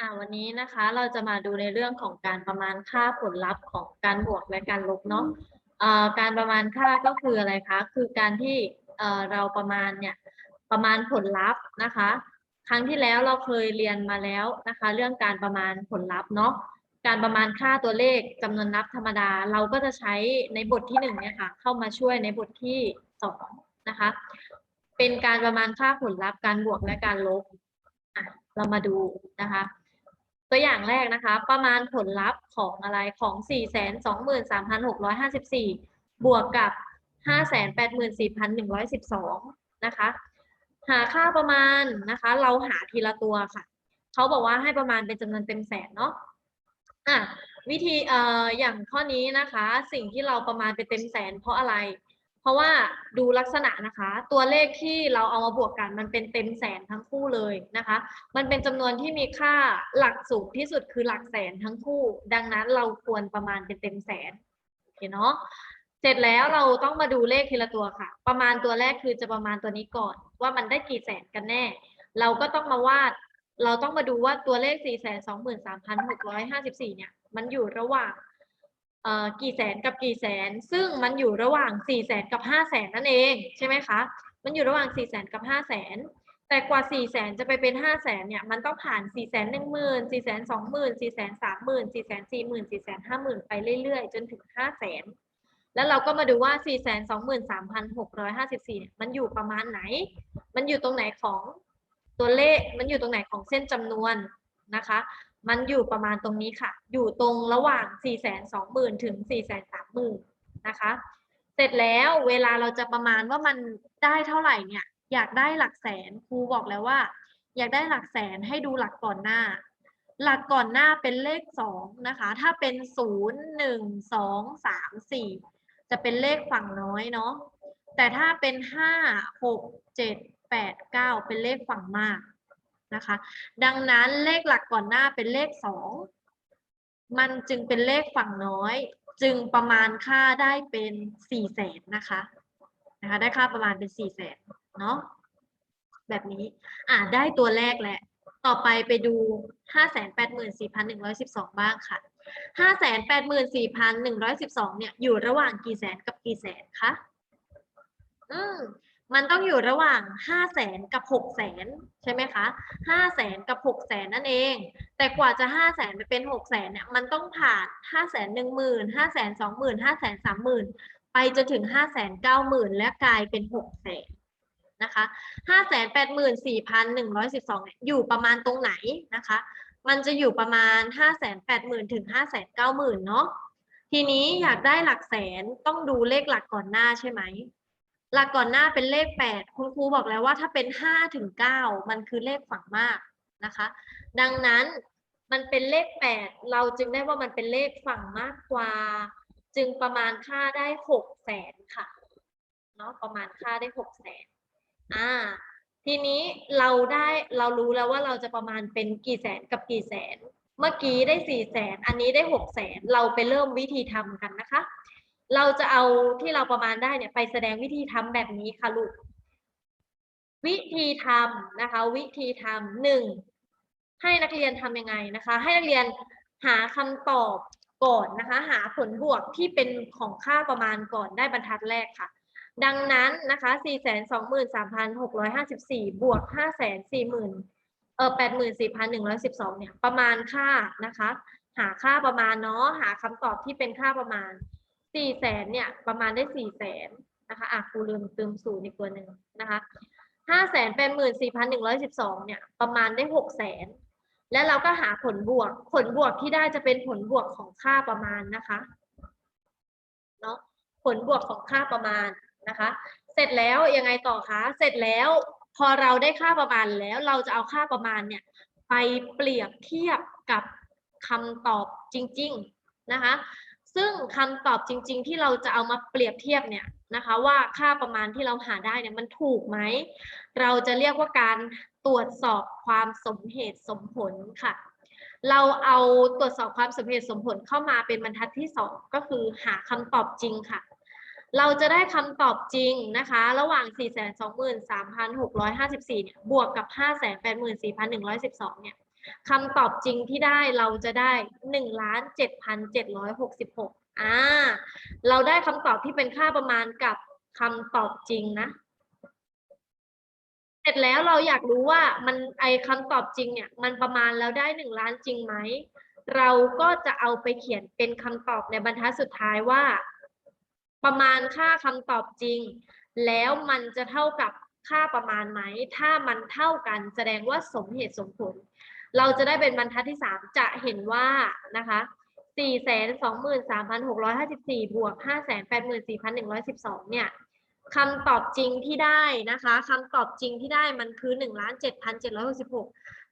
อ่าวันนี้นะคะเราจะมาดูในเรื่องของการประมาณค่าผลลัพธ์ของการบวกและการลบเนาะเอ่อการประมาณค่าก็คืออะไรคะ คือการที่เอ่อเราประมาณเนี่ยประมาณผลลัพธ์นะคะ ครั้งที่แล้วเราเคยเรียนมาแล้วนะคะ เรื่องการประมาณผลลัพธ์เนาะการประมาณค่าตัวเลขจำนวนนับธรรมดา เราก็จะใช้ในบทที่หนึ่งเนี่ยค่ะเข้ามาช่วยในบทที่สองนะคะ เป็นการประมาณค่าผลลัพธ์การบวกและการลบอะเรามาดูนะคะ ตัวอย่างแรกนะคะ ประมาณผลลัพธ์ของอะไรของ 4 2 3 6 5 4 บวกกับ 5 8 4 1 1 2 นะคะ หาค่าประมาณนะคะ เราหาทีละตัวค่ะ เขาบอกว่าให้ประมาณเป็นจำนวนเต็มแสนเนาะอะวิธีเอ่ออย่างข้อนี้นะคะ สิ่งที่เราประมาณเป็นเต็มแสนเพราะอะไร เพราะว่าดูลักษณะนะคะ ตัวเลขที่เราเอามาบวกกัน มันเป็นเต็มแสนทั้งคู่เลยนะคะ มันเป็นจำนวนที่มีค่าหลักสูงที่สุดคือหลักแสนทั้งคู่ ดังนั้นเราควรประมาณเป็นเต็มแสนโอเคเนาะเสร็จแล้วเราต้องมาดูเลขทีละตัวค่ะ ประมาณตัวแรกคือจะประมาณตัวนี้ก่อน ว่ามันได้กี่แสนกันแน่ เราก็ต้องมาวาด เราต้องมาดูว่าตัวเลข 4 2 3 6 5 4 เนี่ย มันอยู่ระหว่าง กี่แสนกับกี่แสน ซึ่งมันอยู่ระหว่าง4แสนกับ5แสนนั่นเองใช่ไหมคะ มันอยู่ระหว่าง4แสนกับ5แสนแต่กว่า4แสนจะไปเป็น5แสนเนี่ยมันต้องผ่าน4แสน1หมื่น4แสน2หมื่น4แสน3หมื่น4แสน4หมื่น4แสน5หมื่นไปเรื่อยๆ จนถึง5แสนแล้วเราก็มาดูว่า 4 2 3 6 5 4เนี่ยมันอยู่ประมาณไหน มันอยู่ตรงไหนของตัวเลข มันอยู่ตรงไหนของเส้นจำนวนนะคะ มันอยู่ประมาณตรงนี้ค่ะ อยู่ตรงระหว่าง 4 2 0 0 0 0 ถึง 4 3 0 0 0 0 นะคะ เสร็จแล้วเวลาเราจะประมาณว่ามันได้เท่าไหร่เนี่ย อยากได้หลักแสนครูบอกแล้วว่า อยากได้หลักแสนให้ดูหลักก่อนหน้า หลักก่อนหน้าเป็นเลขสองนะคะ ถ้าเป็นศูนย์หนึ่งสองสามสี่จะเป็นเลขฝั่งน้อยเนาะ แต่ถ้าเป็นห้าหกเจ็ดแปดเก้าเป็นเลขฝั่งมาก นะคะ ดังนั้นเลขหลักก่อนหน้าเป็นเลขสองมันจึงเป็นเลขฝั่งน้อย จึงประมาณค่าได้เป็นสี่แสนนะคะนะคะได้ค่าประมาณเป็นสี่แสนเนาะแบบนี้อ่าได้ตัวแรกแหละต่อไปไปดูห้าแสนแปดหมื่นสี่พันหนึ่งร้อยสิบสองบ้างค่ะห้าแสนแปดหมื่นสี่พันหนึ่งร้อยสิบสองเนี่ย อยู่ระหว่างกี่แสนกับกี่แสนคะ อืม มันต้องอยู่ระหว่างห้าแสนกับหกแสนใช่ไหมคะห้าแสนกับหกแสนนั่นเอง แต่กว่าจะห้าแสนไปเป็นหกแสนเนี่ยมันต้องผ่านห้าแสนหนึ่งหมื่นห้าแสนสองหมื่นห้าแสนสามหมื่นไปจนถึงห้าแสนเก้าหมื่นและกลายเป็นหกแสนนะคะห้าแสนแปดหมื่นสี่พันหนึ่งร้อยสิบสองอยู่ประมาณตรงไหนนะคะ มันจะอยู่ประมาณห้าแสนแปดหมื่นถึงห้าแสนเก้าหมื่นเนาะทีนี้อยากได้หลักแสนต้องดูเลขหลักก่อนหน้าใช่ไหม หลักก่อนหน้าเป็นเลขแปดคุณครูบอกแล้วว่าถ้าเป็นห้าถึงเก้ามันคือเลขฝั่งมากนะคะ ดังนั้นมันเป็นเลขแปดเราจึงได้ว่ามันเป็นเลขฝั่งมากกว่า จึงประมาณค่าได้หกแสนค่ะเนาะประมาณค่าได้หกแสนอ่าทีนี้เราได้เรารู้แล้วว่าเราจะประมาณเป็นกี่แสนกับกี่แสน เมื่อกี้ได้สี่แสนอันนี้ได้หกแสนเราไปเริ่มวิธีทำกันนะคะ เราจะเอาที่เราประมาณได้เนี่ยไปแสดงวิธีทำแบบนี้ค่ะลูก วิธีทำนะคะ วิธีทำหนึ่งให้นักเรียนทำยังไงนะคะ ให้นักเรียนหาคำตอบก่อนนะคะ หาผลบวกที่เป็นของค่าประมาณก่อนได้บรรทัดแรกค่ะ ดังนั้นนะคะ 423,654 บวก 540,000 เออ84,112 เนี่ย ประมาณค่านะคะ หาค่าประมาณเนาะ หาคำตอบที่เป็นค่าประมาณ 4แสนเนี่ยประมาณได้4แสนนะคะอะครูลืมเติมศูนย์อีกตัวหนึ่งนะคะ584,112เนี่ยประมาณได้6แสนแล้วเราก็หาผลบวก ผลบวกที่ได้จะเป็นผลบวกของค่าประมาณนะคะเนาะผลบวกของค่าประมาณนะคะ เสร็จแล้วยังไงต่อคะเสร็จแล้วพอเราได้ค่าประมาณแล้วเราจะเอาค่าประมาณเนี่ยไปเปรียบเทียบกับคำตอบจริง ๆนะคะ ซึ่งคำตอบจริง ๆ ที่เราจะเอามาเปรียบเทียบเนี่ยนะคะว่าค่าประมาณที่เราหาได้เนี่ยมันถูกไหม เราจะเรียกว่าการตรวจสอบความสมเหตุสมผลค่ะ เราเอาตรวจสอบความสมเหตุสมผลเข้ามาเป็นบรรทัดที่สองก็คือหาคำตอบจริงค่ะ เราจะได้คำตอบจริงนะคะ ระหว่าง 4 2 3 6 5 4เนี่ยบวกกับ 5 8 4 1 1 2เนี่ย คำตอบจริงที่ได้เราจะได้หนึ่งล้านเจ็ดพันเจ็ดร้อยหกสิบหกอ่า เราได้คำตอบที่เป็นค่าประมาณกับคำตอบจริงนะ เสร็จแล้วเราอยากรู้ว่ามันไอคำตอบจริงเนี่ย มันประมาณแล้วได้หนึ่งล้านจริงไหม เราก็จะเอาไปเขียนเป็นคำตอบในบรรทัดสุดท้ายว่า ประมาณค่าคำตอบจริง แล้วมันจะเท่ากับค่าประมาณไหม ถ้ามันเท่ากันแสดงว่าสมเหตุสมผล เราจะได้เป็นบรรทัดที่สามจะเห็นว่านะคะสี่แสนสองหมื่นสามพันหกร้อยห้าสิบวกห้าแสนแปดหมื่นสี่พันหนึ่งร้อยสิบสองเนี่ยคำตอบจริงที่ได้นะคะคำตอบจริงที่ได้มันคือหนึ่งล้านเจ็ดพันเจ็ดร้อยหกสิบหก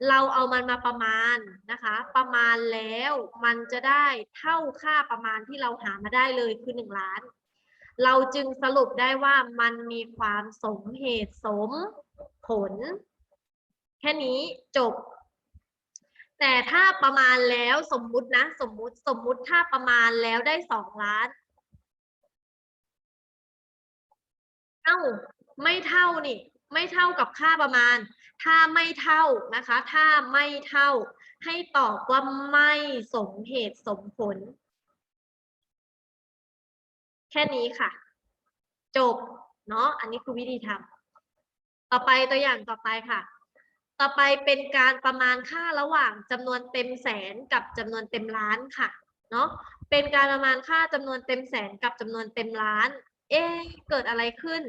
เราเอามันมาประมาณนะคะ ประมาณแล้วมันจะได้เท่าค่าประมาณที่เราหามาได้เลยคือหนึ่งล้าน เราจึงสรุปได้ว่ามันมีความสมเหตุสมผล แค่นี้จบ แต่ถ้าประมาณแล้วสมมุตินะ สมมุติสมมุติถ้าประมาณแล้วได้สองล้าน เอ้าไม่เท่านี่ ไม่เท่ากับค่าประมาณ ถ้าไม่เท่านะคะ ถ้าไม่เท่า ให้ตอบว่าไม่สมเหตุสมผล แค่นี้ค่ะ จบ เนาะอันนี้คือวิธีทำต่อไปตัวอย่างต่อไปค่ะ ต่อไปเป็นการประมาณค่าระหว่างจำนวนเต็มแสนกับจำนวนเต็มล้านค่ะเนาะเป็นการประมาณค่าจำนวนเต็มแสนกับจำนวนเต็มล้าน เอ๊ะเกิดอะไรขึ้น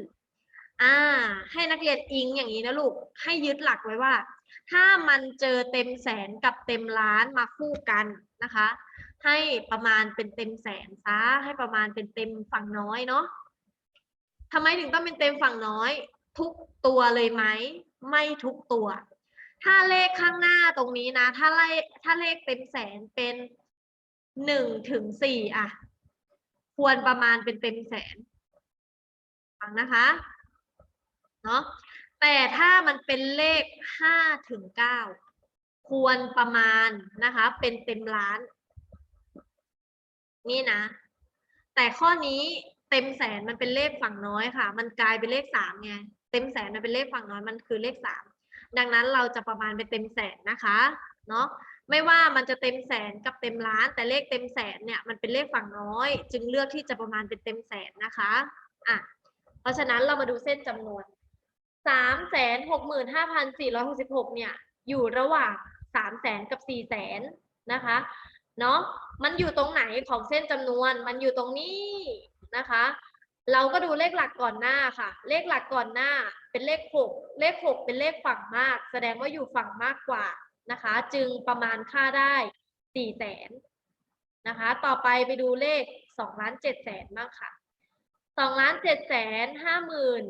อ่าให้นักเรียนอิงอย่างนี้นะลูกให้ยึดหลักไว้ว่า ถ้ามันเจอเต็มแสนกับเต็มล้านมาคู่กันนะคะ ให้ประมาณเป็นเต็มแสนซะให้ประมาณเป็นเต็มฝั่งน้อยเนาะทำไมถึงต้องเป็นเต็มฝั่งน้อย ทุกตัวเลยไหมไม่ทุกตัว ถ้าเลขข้างหน้าตรงนี้นะ ถ้าเลขถ้าเลขเต็มแสนเป็นหนึ่งถึงสี่อะ ควรประมาณเป็นเต็มแสนฟังนะคะเนาะแต่ถ้ามันเป็นเลขห้าถึงเก้าควรประมาณนะคะ เป็นเต็มล้าน นี่นะ แต่ข้อนี้เต็มแสนมันเป็นเลขฝั่งน้อยค่ะ มันกลายเป็นเลขสามไงเต็มแสนมันเป็นเลขฝั่งน้อยมันคือเลขสาม ดังนั้นเราจะประมาณเป็นเต็มแสนนะคะเนาะไม่ว่ามันจะเต็มแสนกับเต็มล้าน แต่เลขเต็มแสนเนี่ยมันเป็นเลขฝั่งน้อย จึงเลือกที่จะประมาณเป็นเต็มแสนนะคะอะเพราะฉะนั้นเรามาดูเส้นจำนวนสามแสนหกหมื่นห้าพันสี่ร้อยหกสิบหกเนี่ย อยู่ระหว่างสามแสนกับสี่แสนนะคะเนาะมันอยู่ตรงไหนของเส้นจำนวนมันอยู่ตรงนี้นะคะ เราก็ดูเลขหลักก่อนหน้าค่ะ เลขหลักก่อนหน้า เป็นเลขหกเลขหกเป็นเลขฝั่งมาก แสดงว่าอยู่ฝั่งมากกว่านะคะ จึงประมาณค่าได้สี่แสนนะคะ ต่อไปไปดูเลขสองล้านเจ็ดแสนบ้างค่ะสองล้านเจ็ดแสนห้าหมื่น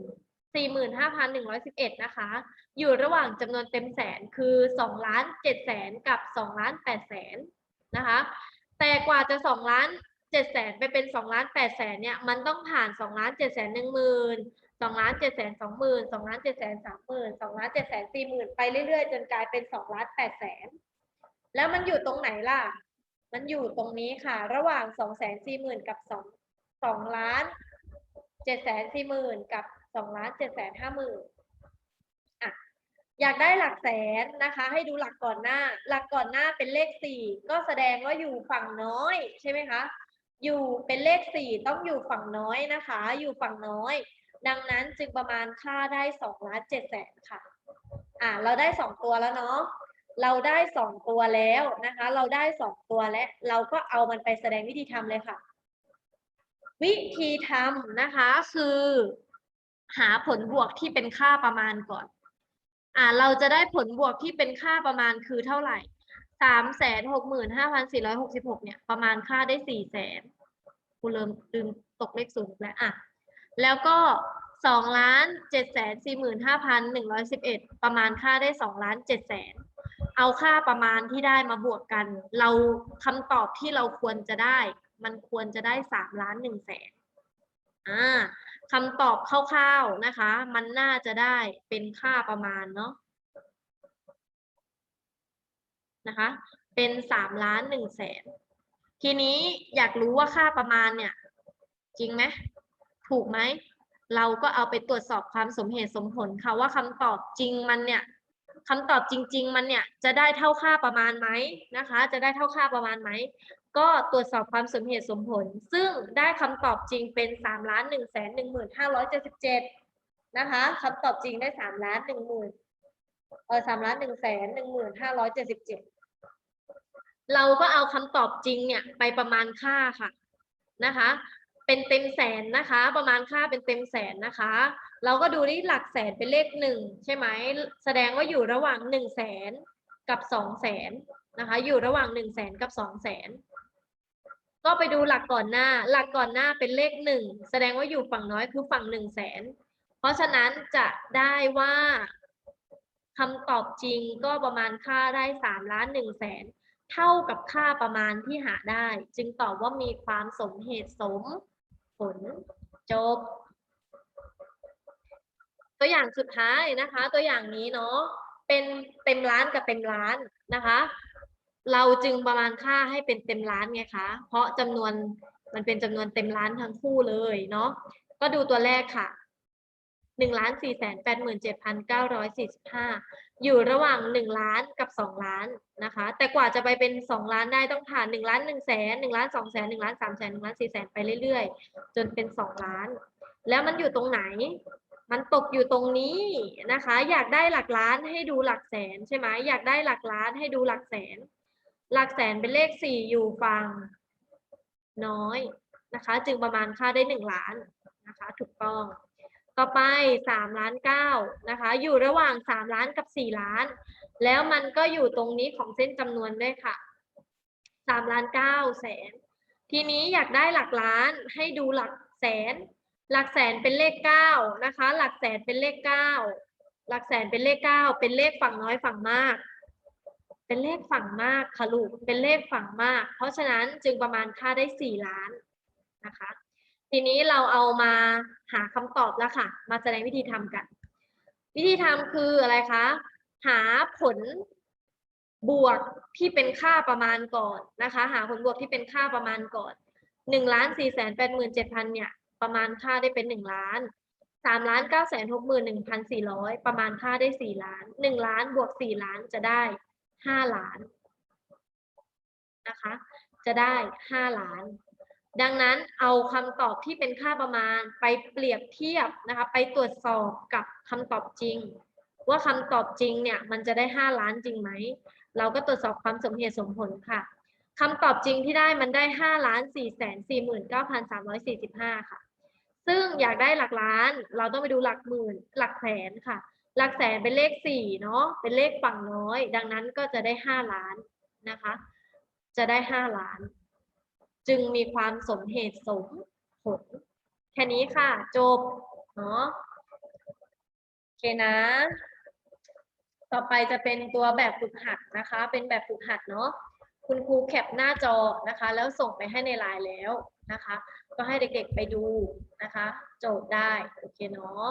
สี่หมื่นห้าพันหนึ่งร้อยสิบเอ็ดนะคะ อยู่ระหว่างจำนวนเต็มแสนคือสองล้านเจ็ดแสนกับสองล้านแปดแสนนะคะ แต่กว่าจะสองล้านเจ็ดแสนไปเป็นสองล้านแปดแสนเนี่ยมันต้องผ่านสองล้านเจ็ดแสนหนึ่งหมื่น สองล้านเจ็ดแสนสองหมื่นสองล้านเจ็ดแสนสามหมื่นสองล้านเจ็ดแสนสี่หมื่นไปเรื่อยๆ จนกลายเป็นสองล้านแปดแสนแล้วมันอยู่ตรงไหนล่ะ มันอยู่ตรงนี้ค่ะ ระหว่างสองแสนสี่หมื่นกับสองสองล้านเจ็ดแสนสี่หมื่นกับสองล้านเจ็ดแสนห้าหมื่นอะอยากได้หลักแสนนะคะ ให้ดูหลักก่อนหน้า หลักก่อนหน้าเป็นเลขสี่ก็แสดงว่าอยู่ฝั่งน้อยใช่ไหมคะ อยู่เป็นเลขสี่ต้องอยู่ฝั่งน้อยนะคะ อยู่ฝั่งน้อย ดังนั้นจึงประมาณค่าได้สองล้านเจ็ดแสนค่ะ อ่าเราได้สองตัวแล้วเนาะ เราได้สองตัวแล้วนะคะ เราได้สองตัวแล้วเราก็เอามันไปแสดงวิธีทำเลยค่ะ วิธีทำนะคะคือ หาผลบวกที่เป็นค่าประมาณก่อน อ่าเราจะได้ผลบวกที่เป็นค่าประมาณคือเท่าไหร่สามแสนหกหมื่นห้าพันสี่ร้อยหกสิบหกเนี่ยประมาณค่าได้สี่แสนกูเริ่มลืมตกเลขศูนย์แล้วอะ แล้วก็สองล้านเจ็ดแสนสี่หมื่นห้าพันหนึ่งร้อยสิบเอ็ดประมาณค่าได้สองล้านเจ็ดแสนเอาค่าประมาณที่ได้มาบวกกัน เราคำตอบที่เราควรจะได้ มันควรจะได้สามล้านหนึ่งแสนอ่าคำตอบคร่าวๆนะคะ มันน่าจะได้เป็นค่าประมาณเนาะนะคะ เป็นสามล้านหนึ่งแสนทีนี้อยากรู้ว่าค่าประมาณเนี่ย จริงไหม ถูกไหม เราก็เอาไปตรวจสอบความสมเหตุสมผลค่ะว่าคำตอบจริงมันเนี่ยคำตอบจริง ๆ มันเนี่ยจะได้เท่าค่าประมาณไหมนะคะ จะได้เท่าค่าประมาณไหมก็ตรวจสอบความสมเหตุสมผล ซึ่งได้คำตอบจริงเป็นสามล้านหนึ่งแสนหนึ่งหมื่นห้าร้อยเจ็ดสิบเจ็ดนะคะคำตอบจริงได้สามล้านหนึ่งหมื่นเออสามล้านหนึ่งแสนหนึ่งหมื่นห้าร้อยเจ็ดสิบเจ็ดเราก็เอาคำตอบจริงเนี่ยไปประมาณค่าค่ะนะคะ เป็นเต็มแสนนะคะ ประมาณค่าเป็นเต็มแสนนะคะ เราก็ดูที่หลักแสนเป็นเลขหนึ่งใช่ไหมแสดงว่าอยู่ระหว่างหนึ่งแสนกับสองแสนนะคะ อยู่ระหว่างหนึ่งแสนกับสองแสนก็ไปดูหลักก่อนหน้า หลักก่อนหน้าเป็นเลขหนึ่งแสดงว่าอยู่ฝั่งน้อยคือฝั่งหนึ่งแสนเพราะฉะนั้นจะได้ว่าคำตอบจริงก็ประมาณค่าได้สามล้านหนึ่งแสนเท่ากับค่าประมาณที่หาได้ จึงตอบว่ามีความสมเหตุสม ผลจบ ตัวอย่างสุดท้ายนะคะ ตัวอย่างนี้เนาะเป็นเต็มล้านกับเต็มล้านนะคะ เราจึงประมาณค่าให้เป็นเต็มล้านไงคะเพราะจำนวนมันเป็นจำนวนเต็มล้านทั้งคู่เลยเนาะก็ดูตัวแรกค่ะ หนึ่งล้านสี่แสนแปดหมื่นเจ็ดพันเก้าร้อยสี่สิบห้าอยู่ระหว่างหนึ่งล้านกับสองล้านนะคะ แต่กว่าจะไปเป็นสองล้านได้ต้องผ่านหนึ่งล้านหนึ่งแสนหนึ่งล้านสองแสนหนึ่งล้านสามแสนหนึ่งล้านสี่แสนไปเรื่อยๆ จนเป็นสองล้าน แล้วมันอยู่ตรงไหน มันตกอยู่ตรงนี้นะคะ อยากได้หลักล้านให้ดูหลักแสนใช่ไหมอยากได้หลักล้านให้ดูหลักแสน หลักแสนเป็นเลขสี่อยู่ฝั่งน้อยนะคะ จึงประมาณค่าได้หนึ่งล้านนะคะ ถูกต้อง ต่อไปสามล้านเก้านะคะ อยู่ระหว่างสามล้านกับสี่ล้าน แล้วมันก็อยู่ตรงนี้ของเส้นจำนวนด้วยค่ะสามล้านเก้าแสน ทีนี้อยากได้หลักล้านให้ดูหลักแสน หลักแสนเป็นเลขเก้านะคะ หลักแสนเป็นเลขเก้าหลักแสนเป็นเลขเก้าเป็นเลขฝั่งน้อยฝั่งมาก เป็นเลขฝั่งมากค่ะลูก เป็นเลขฝั่งมาก เพราะฉะนั้นจึงประมาณค่าได้สี่ล้านนะคะ ทีนี้เราเอามาหาคำตอบแล้วค่ะ มาแสดงวิธีทำกัน วิธีทำคืออะไรคะ หาผลบวกที่เป็นค่าประมาณก่อนนะคะ หาผลบวกที่เป็นค่าประมาณก่อนหนึ่งล้านสี่แสนแปดหมื่นเจ็ดพันเนี่ย ประมาณค่าได้เป็นหนึ่งล้านสามล้านเก้าแสนหกหมื่นหนึ่งพันสี่ร้อยประมาณค่าได้สี่ล้านหนึ่งล้านบวกสี่ล้านจะได้ห้าล้านนะคะ จะได้ห้าล้าน ดังนั้นเอาคำตอบที่เป็นค่าประมาณไปเปรียบเทียบนะคะไปตรวจสอบกับคำตอบจริง ว่าคำตอบจริงเนี่ยมันจะได้ห้าล้านจริงไหม เราก็ตรวจสอบความสมเหตุสมผลค่ะคำตอบจริงที่ได้มันได้ห้าล้านสี่แสนสี่หมื่นเก้าพันสามร้อยสี่สิบห้าค่ะ ซึ่งอยากได้หลักล้านเราต้องไปดูหลักหมื่นหลักแสนค่ะ หลักแสนเป็นเลขสี่เนาะเป็นเลขฝั่งน้อย ดังนั้นก็จะได้ห้าล้านนะคะ จะได้ห้าล้าน จึงมีความสมเหตุสมผล แค่นี้ค่ะ จบ เนาะโอเคนะ ต่อไปจะเป็นตัวแบบฝึกหัดนะคะ เป็นแบบฝึกหัดเนาะคุณครูแคปหน้าจอนะคะ แล้วส่งไปให้ในไลน์แล้วนะคะ ก็ให้เด็กๆไปดูนะคะ โจทย์ได้ โอเคเนาะ